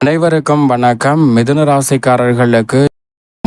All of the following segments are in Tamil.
அனைவருக்கும் வணக்கம். மிதுன ராசிக்காரர்களுக்கு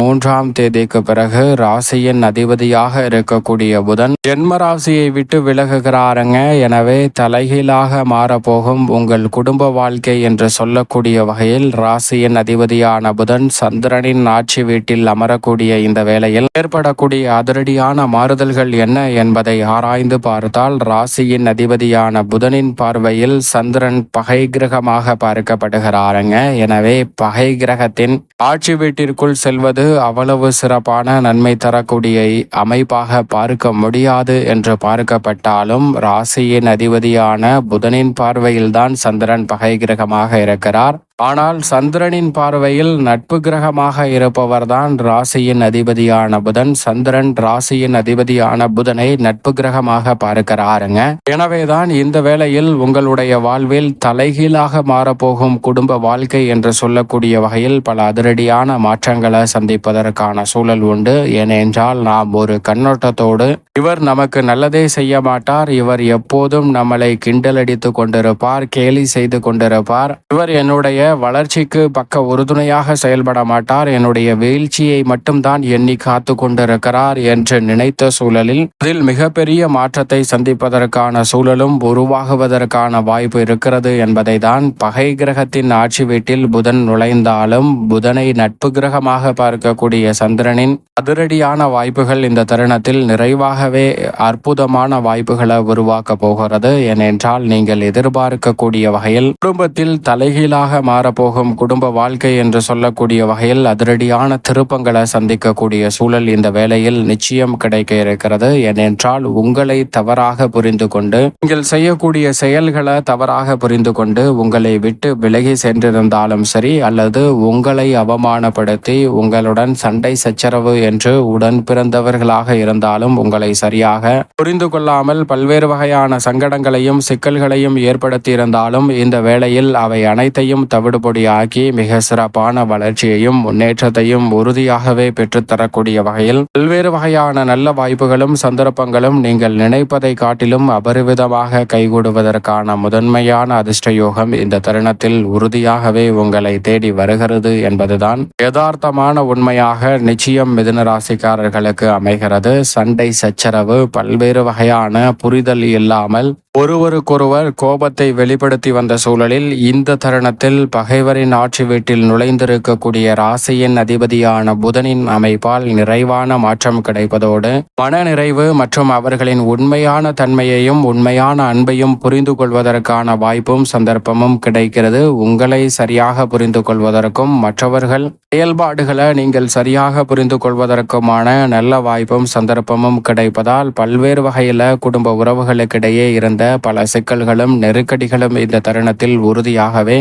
மூன்றாம் தேதிக்கு பிறகு ராசியின் அதிபதியாக இருக்கக்கூடிய புதன் ஜென்ம ராசியை விட்டு விலகுகிறாருங்க. எனவே தலைகீழாக மாறப்போகும் உங்கள் குடும்ப வாழ்க்கை என்று சொல்லக்கூடிய வகையில் ராசியின் அதிபதியான புதன் சந்திரனின் ஆட்சி வீட்டில் அமரக்கூடிய இந்த வேளையில் ஏற்படக்கூடிய அதிரடியான மாறுதல்கள் என்ன என்பதை ஆராய்ந்து பார்த்தால் ராசியின் அதிபதியான புதனின் பார்வையில் சந்திரன் பகை கிரகமாக பார்க்கப்படுகிறாருங்க. எனவே பகை கிரகத்தின் ஆட்சி வீட்டிற்குள் செல்வது அவ்வளவு சிறப்பான நன்மை தரக்கூடிய அமைப்பாக பார்க்க முடியாது என்று பார்க்கப்பட்டாலும் ராசியின் அதிபதியான புதனின் பார்வையில்தான் சந்திரன் பகை கிரகமாக இருக்கிறார். ஆனால் சந்திரனின் பார்வையில் நட்பு கிரகமாக இருப்பவர்தான் ராசியின் அதிபதியான புதன். சந்திரன் ராசியின் அதிபதியான புதனை நட்பு கிரகமாக பார்க்கிறாருங்க. எனவேதான் இந்த வேளையில் உங்களுடைய வாழ்வில் தலைகீழாக மாறப்போகும் குடும்ப வாழ்க்கை என்று சொல்லக்கூடிய வகையில் பல அதிரடியான மாற்றங்களை சந்திப்பதற்கான சூழல் உண்டு. ஏனென்றால் நாம் ஒரு கண்ணோட்டத்தோடு இவர் நமக்கு நல்லதே செய்ய மாட்டார். இவர் எப்போதும் நம்மளை கிண்டலடித்து கொண்டிருப்பார் கேலி செய்து கொண்டிருப்பார். இவர் என்னுடைய வளர்ச்சிக்கு பக்க உறுதுணையாக செயல்பட மாட்டார். என்னுடைய வீழ்ச்சியை மட்டும்தான் எண்ணி காத்து கொண்டிருக்கிறார் என்று நினைத்த சூழலில் அதில் மிகப்பெரிய மாற்றத்தை சந்திப்பதற்கான சூழலும் உருவாகுவதற்கான வாய்ப்பு இருக்கிறது என்பதை தான் பகை கிரகத்தின் ஆட்சி வீட்டில் புதன் நுழைந்தாலும் புதனை நட்பு கிரகமாக பார்க்கக்கூடிய சந்திரனின் அதிரடியான வாய்ப்புகள் இந்த தருணத்தில் நிறைவாகவே அற்புதமான வாய்ப்புகளை உருவாக்க போகிறது. ஏனென்றால் நீங்கள் எதிர்பார்க்கக்கூடிய வகையில் குடும்பத்தில் தலைகீழாக மாறப்போகும் குடும்ப வாழ்க்கை என்று சொல்லக்கூடிய வகையில் அதிரடியான திருப்பங்களை சந்திக்கக்கூடிய சூழல் இந்த வேளையில் நிச்சயம் கிடைக்க இருக்கிறது ஏனென்றால் உங்களை தவறாக புரிந்து கொண்டு நீங்கள் செய்யக்கூடிய செயல்களை தவறாக புரிந்து கொண்டு உங்களை விட்டு விலகி சென்றிருந்தாலும் சரி அல்லது உங்களை அவமானப்படுத்தி உங்களுடன் சண்டை சச்சரவு என்று உடன் பிறந்தவர்களாக இருந்தாலும் உங்களை சரியாக புரிந்து கொள்ளாமல் பல்வேறு வகையான சங்கடங்களையும் சிக்கல்களையும் ஏற்படுத்தி இருந்தாலும் இந்த வேளையில் அவை அனைத்தையும் தவிடுபொடியாக்கி மிக சிறப்பான வளர்ச்சியையும் முன்னேற்றத்தையும் உறுதியாகவே பெற்றுத்தரக்கூடிய வகையில் பல்வேறு வகையான நல்ல வாய்ப்புகளும் சந்தர்ப்பங்களும் நீங்கள் நினைப்பதை காட்டிலும் அபரிவிதமாக கைகூடுவதற்கான முதன்மையான அதிர்ஷ்ட யோகம் இந்த தருணத்தில் உறுதியாகவே உங்களை தேடி வருகிறது என்பதுதான். யதார்த்தமான உண்மையாக நிச்சயம் மிதுன ராசிக்காரர்களுக்கு அமைகிறது. சண்டை சச்சரவு பல்வேறு வகையான புரிதல் இல்லாமல் ஒருவருக்கொருவர் கோபத்தை வெளிப்படுத்தி வந்த சூழலில் இந்த தருணத்தில் பகைவரின் ஆட்சி வீட்டில் நுழைந்திருக்கக்கூடிய ராசியின் அதிபதியான புதனின் அமைப்பால் நிறைவான மாற்றம் கிடைப்பதோடு மன நிறைவு மற்றும் அவர்களின் உண்மையான தன்மையையும் உண்மையான அன்பையும் புரிந்து கொள்வதற்கான வாய்ப்பும் சந்தர்ப்பமும் கிடைக்கிறது. உங்களை சரியாக புரிந்து கொள்வதற்கும் மற்றவர்கள் செயல்பாடுகளை நீங்கள் சரியாக புரிந்து கொள்வதற்குமான நல்ல வாய்ப்பும் சந்தர்ப்பமும் கிடைப்பதால் பல்வேறு வகையில் குடும்ப உறவுகளுக்கிடையே இருந்த பல சிக்கல்களும் நெருக்கடிகளும் இந்த தருணத்தில் உறுதியாகவே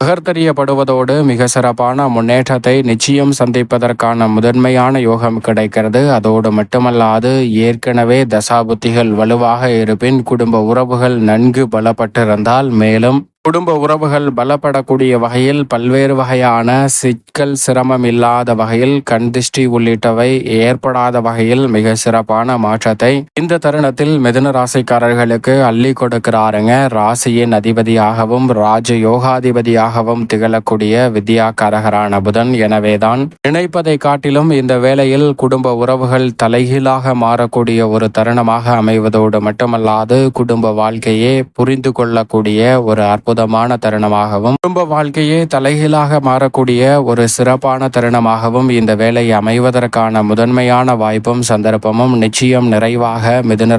பகர்த்தறியப்படுவதோடு மிக சிறப்பான முன்னேற்றத்தை நிச்சயம் சந்திப்பதற்கான முதன்மையான யோகம் கிடைக்கிறது. அதோடு மட்டுமல்லாது ஏற்கனவே தசாபுத்திகள் வலுவாக இருப்பின் குடும்ப உறவுகள் நன்கு பலப்பட்டிருந்தால் மேலும் குடும்ப உறவுகள் பலப்படக்கூடிய வகையில் பல்வேறு வகையான சிக்கல் சிரமம் இல்லாத வகையில் கண் திஷ்டி உள்ளிட்டவை ஏற்படாத வகையில் மிக சிறப்பான மாற்றத்தை இந்த தருணத்தில் மிதுன ராசிக்காரர்களுக்கு அள்ளி கொடுக்கிறாருங்க. ராசியின் அதிபதியாகவும் ராஜ யோகாதிபதியாகவும் திகழக்கூடிய வித்யாகாரகரான புதன் எனவேதான் நினைப்பதை காட்டிலும் இந்த வேளையில் குடும்ப உறவுகள் தலைகீழாக மாறக்கூடிய ஒரு தருணமாக அமைவதோடு மட்டுமல்லாது குடும்ப வாழ்க்கையே புரிந்து கொள்ளக்கூடிய ஒரு அற்புத அற்புதமான தருணமாகவும் குடும்ப வாழ்க்கையே தலைகீழாக மாறக்கூடிய ஒரு சிறப்பான தருணமாகவும் இந்த வேலை அமைவதற்கான முதன்மையான வாய்ப்பும் சந்தர்ப்பமும் நிச்சயம் நிறைவாக மிதுன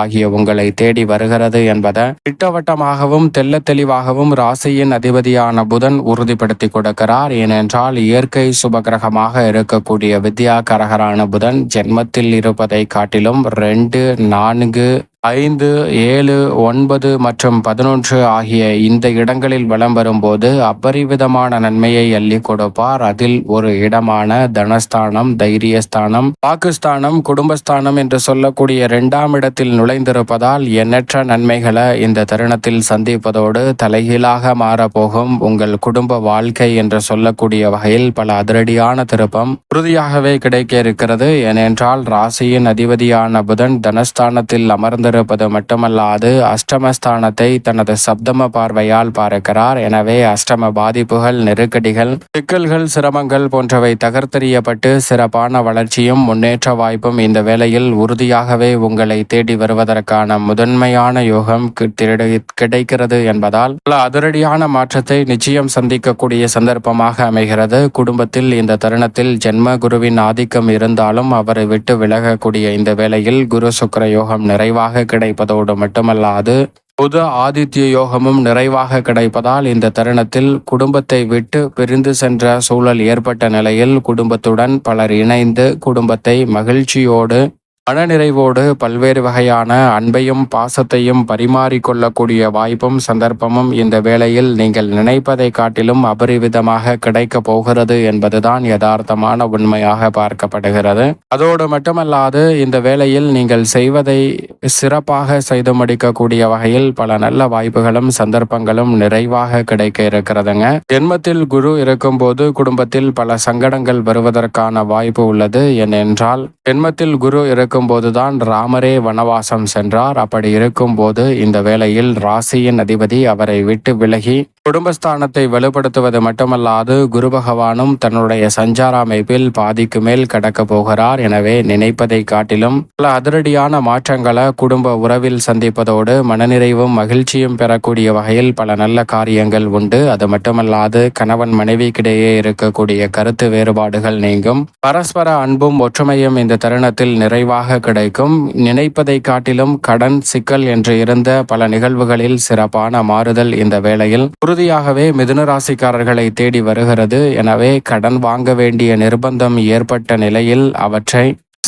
ஆகிய உங்களை தேடி வருகிறது என்பதை திட்டவட்டமாகவும் தெல்ல தெளிவாகவும் ராசியின் அதிபதியான புதன் உறுதிப்படுத்தி கொடுக்கிறார். ஏனென்றால் இயற்கை சுபகிரகமாக இருக்கக்கூடிய வித்யா கரகரான புதன் ஜென்மத்தில் இருப்பதை காட்டிலும் ரெண்டு நான்கு ஐந்து ஏழு ஒன்பது மற்றும் பதினொன்று ஆகிய இந்த இடங்களில் வலம் வரும்போது அபரிவிதமான நன்மையை அள்ளி கொடுப்பார். அதில் ஒரு இடமான தனஸ்தானம் தைரியஸ்தானம் பாகிஸ்தானம் குடும்பஸ்தானம் என்று சொல்லக்கூடிய இரண்டாம் இடத்தில் நுழைந்திருப்பதால் எண்ணற்ற நன்மைகளை இந்த தருணத்தில் சந்திப்பதோடு தலைகீழாக மாறப்போகும் உங்கள் குடும்ப வாழ்க்கை என்று சொல்லக்கூடிய வகையில் பல அதிரடியான திருப்பம் உறுதியாகவே கிடைக்க இருக்கிறது ஏனென்றால் ராசியின் அதிபதியான புதன் தனஸ்தானத்தில் அமர்ந்த வலுப்பெறுப்பது மட்டுமல்லாது அஷ்டமஸ்தானத்தை தனது சப்தம பார்வையால் பார்க்கிறார். எனவே அஷ்டம பாதிப்புகள் நெருக்கடிகள் சிக்கல்கள் சிரமங்கள் போன்றவை தகர்த்தெறியப்பட்டு சிறப்பான வளர்ச்சியும் முன்னேற்ற வாய்ப்பும் இந்த வேளையில் உறுதியாகவே உங்களை தேடி வருவதற்கான முதன்மையான யோகம் கிடைக்கிறது என்பதால் பல அதிரடியான மாற்றத்தை நிச்சயம் சந்திக்கக்கூடிய சந்தர்ப்பமாக அமைகிறது. குடும்பத்தில் இந்த தருணத்தில் ஜென்ம குருவின் ஆதிக்கம் இருந்தாலும் அவரை விட்டு விலகக்கூடிய இந்த வேளையில் குரு சுக்கர யோகம் நிறைவாக கிடைப்பதோடு மட்டுமல்லாது புது ஆதித்ய யோகமும் நிறைவாக கிடைப்பதால் இந்த தருணத்தில் குடும்பத்தை விட்டு பிரிந்து சென்ற சூழல் ஏற்பட்ட நிலையில் குடும்பத்துடன் பலர் இணைந்து குடும்பத்தை மகிழ்ச்சியோடு மனநிறைவோடு பல்வேறு வகையான அன்பையும் பாசத்தையும் பரிமாறிக்கொள்ளக்கூடிய வாய்ப்பும் சந்தர்ப்பமும் இந்த வேளையில் நீங்கள் நினைப்பதை காட்டிலும் அபரிவிதமாக கிடைக்கப் போகிறது என்பதுதான் யதார்த்தமான உண்மையாக பார்க்கப்படுகிறது. அதோடு மட்டுமல்லாது இந்த வேளையில் நீங்கள் செய்வதை சிறப்பாக செய்து முடிக்கக்கூடிய வகையில் பல நல்ல வாய்ப்புகளும் சந்தர்ப்பங்களும் நிறைவாக கிடைக்க இருக்கிறதுங்க. ஜென்மத்தில் குரு இருக்கும்போது குடும்பத்தில் பல சங்கடங்கள் வருவதற்கான வாய்ப்பு உள்ளது. ஏனென்றால் ஜென்மத்தில் குரு இருக்கும்போதுதான் ராமரே வனவாசம் சென்றார். அப்படி இருக்கும்போது இந்த வேளையில் ராசியின் அதிபதி அவரை விட்டு விலகி குடும்பஸ்தானத்தை வலுப்படுத்துவது மட்டுமல்லாது குரு பகவானும் தன்னுடைய சஞ்சார அமைப்பில் பாதிக்கு மேல் கடக்க போகிறார். எனவே நினைப்பதை காட்டிலும் பல அதிரடியான மாற்றங்களை குடும்ப உறவில் சந்திப்பதோடு மனநிறைவும் மகிழ்ச்சியும் பெறக்கூடிய வகையில் பல நல்ல காரியங்கள் உண்டு. அது மட்டுமல்லாது கணவன் மனைவிக்கிடையே இருக்கக்கூடிய கருத்து வேறுபாடுகள் நீங்கும். பரஸ்பர அன்பும் ஒற்றுமையும் இந்த தருணத்தில் நிறைவாக கிடைக்கும். நினைப்பதை காட்டிலும் கடன் சிக்கல் என்று இருந்த பல நிகழ்வுகளில் சிறப்பான மாறுதல் இந்த வேளையில் உறுதியாகவே மிதுனராசிக்காரர்களை தேடி வருகிறது. எனவே கடன் வாங்க வேண்டிய நிர்பந்தம் ஏற்பட்ட நிலையில் அவற்றை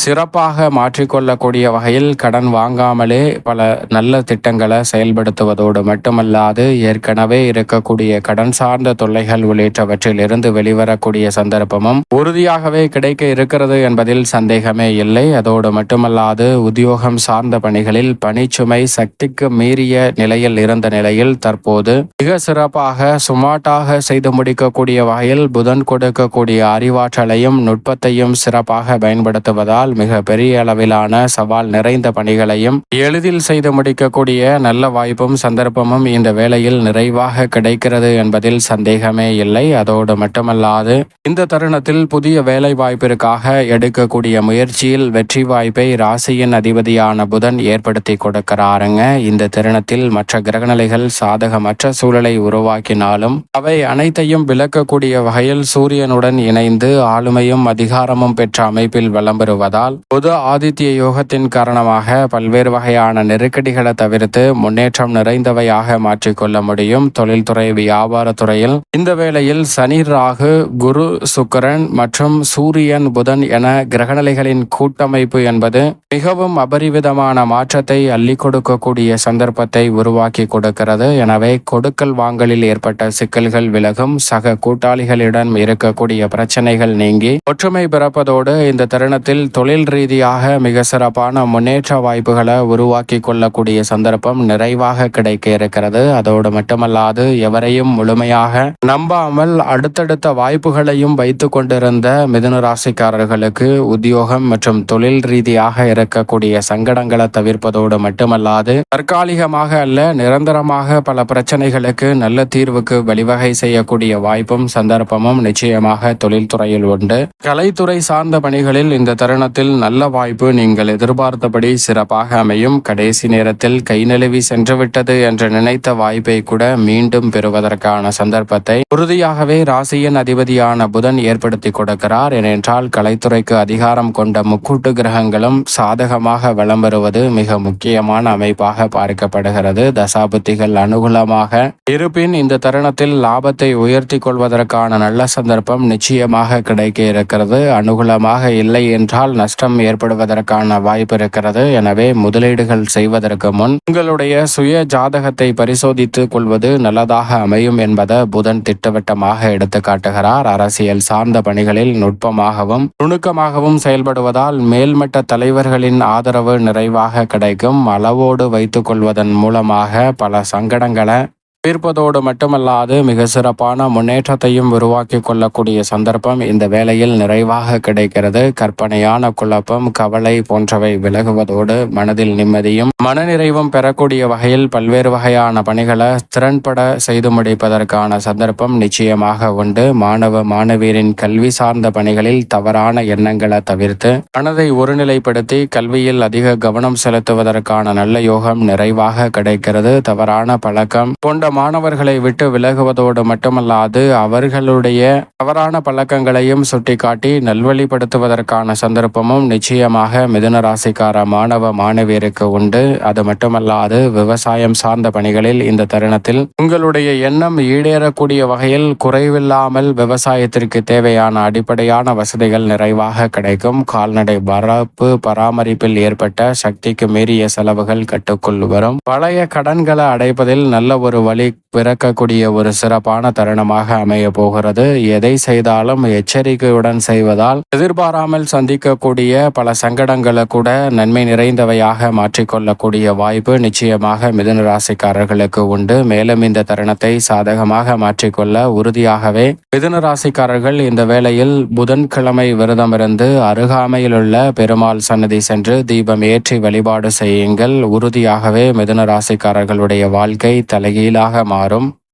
சிறப்பாக மாற்றிக்கொள்ளக்கூடிய வகையில் கடன் வாங்காமலே பல நல்ல திட்டங்களை செயல்படுத்துவதோடு மட்டுமல்லாது ஏற்கனவே இருக்கக்கூடிய கடன் சார்ந்த தொல்லைகள் உள்ளிட்டவற்றில் இருந்து வெளிவரக்கூடிய சந்தர்ப்பமும் உறுதியாகவே கிடைக்க இருக்கிறது என்பதில் சந்தேகமே இல்லை. அதோடு மட்டுமல்லாது உத்தியோகம் சார்ந்த பணிகளில் பணிச்சுமை சக்திக்கு மீறிய நிலையில் இருந்த நிலையில் தற்போது மிக சிறப்பாக சுமாட்டாக செய்து முடிக்கக்கூடிய வகையில் புதன் கொடுக்கக்கூடிய அறிவாற்றலையும் நுட்பத்தையும் சிறப்பாக பயன்படுத்துவதால் மிக பெரிய அளவிலான சவால் நிறைந்த பணிகளையும் எளிதில் செய்து முடிக்கக்கூடிய நல்ல வாய்ப்பும் சந்தர்ப்பமும் இந்த வேளையில் நிறைவாக கிடைக்கிறது என்பதில் சந்தேகமே இல்லை. அதோடு மட்டுமல்லாது இந்த தருணத்தில் புதிய வேலை வாய்ப்பிற்காக எடுக்கக்கூடிய முயற்சியில் வெற்றி வாய்ப்பை ராசியின் அதிபதியான புதன் ஏற்படுத்தி கொடுக்கிறாருங்க. இந்த தருணத்தில் மற்ற கிரகநிலைகள் சாதகமற்ற சூழலை உருவாக்கினாலும் அவை அனைத்தையும் விளக்கக்கூடிய வகையில் சூரியனுடன் இணைந்து ஆளுமையும் அதிகாரமும் பெற்ற அமைப்பில் வலம் பெறுவதால் புத ஆதித்ய யோகத்தின் காரணமாக பல்வேறு வகையான நெருக்கடிகளை தவிர்த்து முன்னேற்றம் நிறைந்தவையாக மாற்றிக்கொள்ள முடியும். தொழில்துறை வியாபாரத்துறையில் இந்த வேளையில் சனி ராகு குரு சுக்கரன் மற்றும் சூரியன் புதன் என கிரகநிலைகளின் கூட்டமைப்பு என்பது மிகவும் அபரிவிதமான மாற்றத்தை அள்ளி கொடுக்கக்கூடிய சந்தர்ப்பத்தை உருவாக்கி கொடுக்கிறது. எனவே கொடுக்கல் வாங்கலில் ஏற்பட்ட சிக்கல்கள் விலகும். சக கூட்டாளிகளிடம் இருக்கக்கூடிய பிரச்சனைகள் நீங்கி ஒற்றுமை பிறப்பதோடு இந்த தருணத்தில் தொழில் தொழில் ரீதியாக மிக சிறப்பான முன்னேற்ற வாய்ப்புகளை உருவாக்கி கொள்ளக்கூடிய சந்தர்ப்பம் நிறைவாக கிடைக்க இருக்கிறது. அதோடு மட்டுமல்லாது எவரையும் முழுமையாக நம்பாமல் அடுத்தடுத்த வாய்ப்புகளையும் வைத்து கொண்டிருந்த மிதுன ராசிக்காரர்களுக்கு உத்தியோகம் மற்றும் தொழில் ரீதியாக இருக்கக்கூடிய சங்கடங்களை தவிர்ப்பதோடு மட்டுமல்லாது தற்காலிகமாக அல்ல நிரந்தரமாக பல பிரச்சனைகளுக்கு நல்ல தீர்வுக்கு வழிவகை செய்யக்கூடிய வாய்ப்பும் சந்தர்ப்பமும் நிச்சயமாக தொழில்துறையில் உண்டு. கலைத்துறை சார்ந்த பணிகளில் இந்த தருணத்தில் நல்ல வாய்ப்பு நீங்கள் எதிர்பார்த்தபடி சிறப்பாக அமையும். கடைசி நேரத்தில் கை நழுவி சென்றுவிட்டது என்று நினைத்த வாய்ப்பை கூட மீண்டும் பெறுவதற்கான சந்தர்ப்பத்தை உறுதியாகவே ராசியின் அதிபதியான புதன் ஏற்படுத்தி கொடுக்கிறார். ஏனென்றால் கலைத்துறைக்கு அதிகாரம் கொண்ட முக்கூட்டு கிரகங்களும் சாதகமாக வளம் வருவது மிக முக்கியமான அமைப்பாக பார்க்கப்படுகிறது. தசாபுத்திகள் அனுகூலமாக இருப்பின் இந்த தருணத்தில் லாபத்தை உயர்த்தி கொள்வதற்கான நல்ல சந்தர்ப்பம் நிச்சயமாக கிடைக்க இருக்கிறது. அனுகூலமாக இல்லை என்றால் நஷ்டம் ஏற்படுவதற்கான வாய்ப்பு இருக்கிறது. எனவே முதலீடுகள் செய்வதற்கு முன் உங்களுடைய சுய ஜாதகத்தை பரிசோதித்து கொள்வது நல்லதாக அமையும் என்பதை புதன் திட்டவட்டமாக எடுத்து காட்டுகிறார். அரசியல் சார்ந்த பணிகளில் நுட்பமாகவும் நுணுக்கமாகவும் செயல்படுவதால் மேல்மட்ட தலைவர்களின் ஆதரவு நிறைவாக கிடைக்கும். அளவோடு வைத்துக் கொள்வதன் மூலமாக பல சங்கடங்களை தீர்ப்பதோடு மட்டுமல்லாது மிக சிறப்பான முன்னேற்றத்தையும் உருவாக்கி கொள்ளக்கூடிய சந்தர்ப்பம் இந்த வேளையில் நிறைவாக கிடைக்கிறது. கற்பனையான குழப்பம் கவலை போன்றவை விலகுவதோடு மனதில் நிம்மதியும் மனநிறைவும் பெறக்கூடிய வகையில் பல்வேறு வகையான பணிகளை திறன்பட செய்து முடிப்பதற்கான சந்தர்ப்பம் நிச்சயமாக உண்டு. மாணவ மாணவியரின் கல்வி சார்ந்த பணிகளில் தவறான எண்ணங்களை தவிர்த்து மனதை ஒருநிலைப்படுத்தி கல்வியில் அதிக கவனம் செலுத்துவதற்கான நல்ல யோகம் நிறைவாக கிடைக்கிறது. தவறான பழக்கம் போன்ற மாணவர்களை விட்டு விலகுவதோடு மட்டுமல்லாது அவர்களுடைய தவறான பழக்கங்களையும் சுட்டிக்காட்டி நல்வழிப்படுத்துவதற்கான சந்தர்ப்பமும் நிச்சயமாக மிதுன ராசிக்கார மாணவ மாணவியருக்கு உண்டு. அது மட்டுமல்லாது விவசாயம் சார்ந்த பணிகளில் இந்த தருணத்தில் உங்களுடைய எண்ணம் ஈடேறக்கூடிய வகையில் குறைவில்லாமல் விவசாயத்திற்கு தேவையான அடிப்படையான வசதிகள் நிறைவாக கிடைக்கும். கால்நடை வரப்பு பராமரிப்பில் ஏற்பட்ட சக்திக்கு மீறிய செலவுகள் கட்டுக்குள் வரும். பழைய கடன்களை அடைப்பதில் நல்ல ஒரு வழி பிறக்கக்கூடிய ஒரு சிறப்பான தருணமாக அமைய போகிறது. எதை செய்தாலும் எச்சரிக்கையுடன் செய்வதால் எதிர்பாராமல் சந்திக்கக்கூடிய பல சங்கடங்களை கூட நன்மை நிறைந்தவையாக மாற்றிக்கொள்ளக்கூடிய வாய்ப்பு நிச்சயமாக மிதுன ராசிக்காரர்களுக்கு உண்டு. மேலும் இந்த தருணத்தை சாதகமாக மாற்றிக்கொள்ள உறுதியாகவே மிதுன ராசிக்காரர்கள் இந்த வேளையில் புதன்கிழமை விரதமிருந்து அருகாமையில் உள்ள பெருமாள் சன்னதி சென்று தீபம் ஏற்றி வழிபாடு செய்யுங்கள். உறுதியாகவே மிதுன ராசிக்காரர்களுடைய வாழ்க்கை தலைகீழாக மாறும்.